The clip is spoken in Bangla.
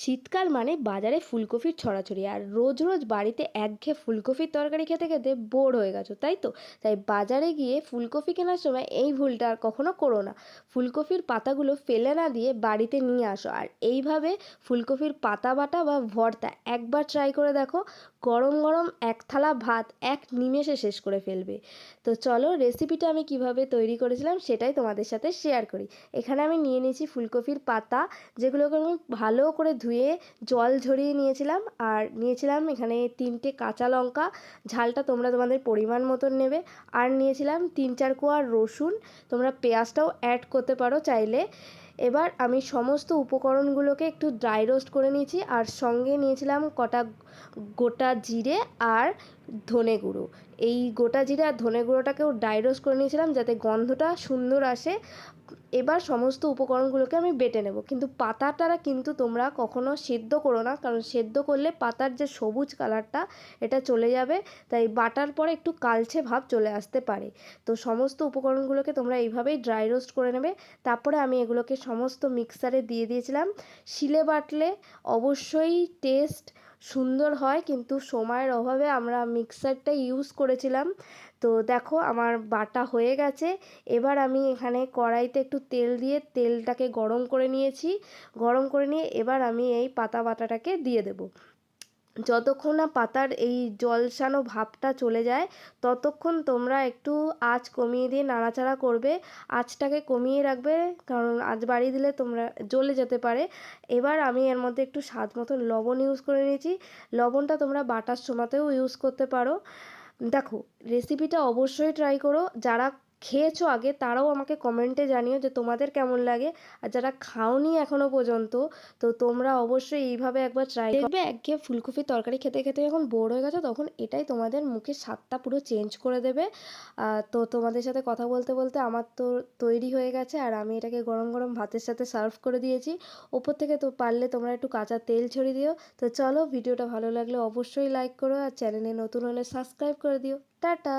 শীতকাল মানে বাজারে ফুলকপির ছড়াছড়ি, আর রোজ রোজ বাড়িতে একঘেয়ে ফুলকপির তরকারি খেতে খেতে বোর হয়ে গেছো, তাই তো? তাই বাজারে গিয়ে ফুলকপি কেনার সময় এই ভুলটা আর কখনো করো না। ফুলকপির পাতাগুলো ফেলে না দিয়ে বাড়িতে নিয়ে আসো, আর এইভাবে ফুলকপির পাতা বাটা বা ভর্তা একবার ট্রাই করে দেখো, গরম গরম এক থালা ভাত, এক নিমেষে শেষ করে ফেলবে। তো চলো রেসিপিটা আমি কীভাবে তৈরি করেছিলাম সেটাই তোমাদের সাথে শেয়ার করি। এখানে আমি নিয়ে নিয়েছি ফুলকপির পাতা, যেগুলোকে আমি ভালো করে ধুয়ে জল ঝরিয়ে নিয়েছিলাম আর নিয়েছিলাম এখানে তিনটে কাঁচা লঙ্কা। ঝালটা তোমরা তোমাদের পরিমাণ মতন নেবে। আর নিয়েছিলাম তিন চার কোয়া রসুন। তোমরা পেঁয়াজটাও অ্যাড করতে পারো চাইলে। এবার আমি সমস্ত উপকরণগুলোকে একটু ড্রাই রোস্ট করে নিয়েছি। আর সঙ্গে নিয়েছিলাম কটা গোটা জিরে আর ধনে গুঁড়ো। এই গোটা জিরে আর ধনে গুঁড়োটাকেও রোস্ট করে নিয়েছিলাম যাতে গন্ধটা সুন্দর আসে। এবার সমস্ত উপকরণগুলোকে আমি বেটে নেব। কিন্তু পাতাটা কিন্তু তোমরা কখনো সেদ্ধ করো না, কারণ সেদ্ধ করলে পাতার যে সবুজ কালারটা, এটা চলে যাবে। তাই বাটার পরে একটু কালচে ভাব চলে আসতে পারে। তো সমস্ত উপকরণগুলোকে তোমরা এইভাবেই ড্রাই রোস্ট করে নেবে। তারপরে আমি এগুলোকে সমস্ত মিক্সারে দিয়ে দিয়েছিলাম। শিলে বাটলে অবশ্যই টেস্ট সুন্দর হয়, কিন্তু সময়ের অভাবে আমরা মিক্সারটা ইউজ করেছিলাম। তো দেখো আমার বাটা হয়ে গেছে। এবার আমি এখানে কড়াইতে একটু তেল দিয়ে তেলটাকে গরম করে নিয়েছি। গরম করে নিয়ে এবার আমি এই পাতা বাটাটাকে দিয়ে দেবো। যতক্ষণ না পাতার এই জলসানো ভাবটা চলে যায়, ততক্ষণ তোমরা একটু আঁচ কমিয়ে দিয়ে নাড়াচাড়া করবে। আঁচটাকে কমিয়ে রাখবে, কারণ আঁচ বাড়িয়ে দিলে তোমরা জ্বলে যেতে পারে। এবার আমি এর মধ্যে একটু স্বাদ মতন লবণ ইউজ করে নিয়েছি। লবণটা তোমরা বাটার সময়তেও ইউজ করতে পারো। দেখো রেসিপিটা অবশ্যই ট্রাই করো। যারা খেয়েছো আগে, তারাও আমাকে কমেন্টে জানিও যে তোমাদের কেমন লাগে। আর যারা খাওনি এখনও পর্যন্ত, তো তোমরা অবশ্যই এইভাবে একবার ট্রাই করবে একঘেয়ে ফুলকপির তরকারি খেতে খেতে যখন বোর হয়ে গেছে, তখন এটাই তোমাদের মুখের স্বাদটা পুরো চেঞ্জ করে দেবে। তো তোমাদের সাথে কথা বলতে বলতে আমার তো তৈরি হয়ে গেছে, আর আমি এটাকে গরম গরম ভাতের সাথে সার্ভ করে দিয়েছি। ওপর থেকে তো পারলে তোমরা একটু কাঁচা তেল ছড়িয়ে দিও। তো চলো, ভিডিওটা ভালো লাগলে অবশ্যই লাইক করো, আর চ্যানেলে নতুন হলে সাবস্ক্রাইব করে দিও। টাটা!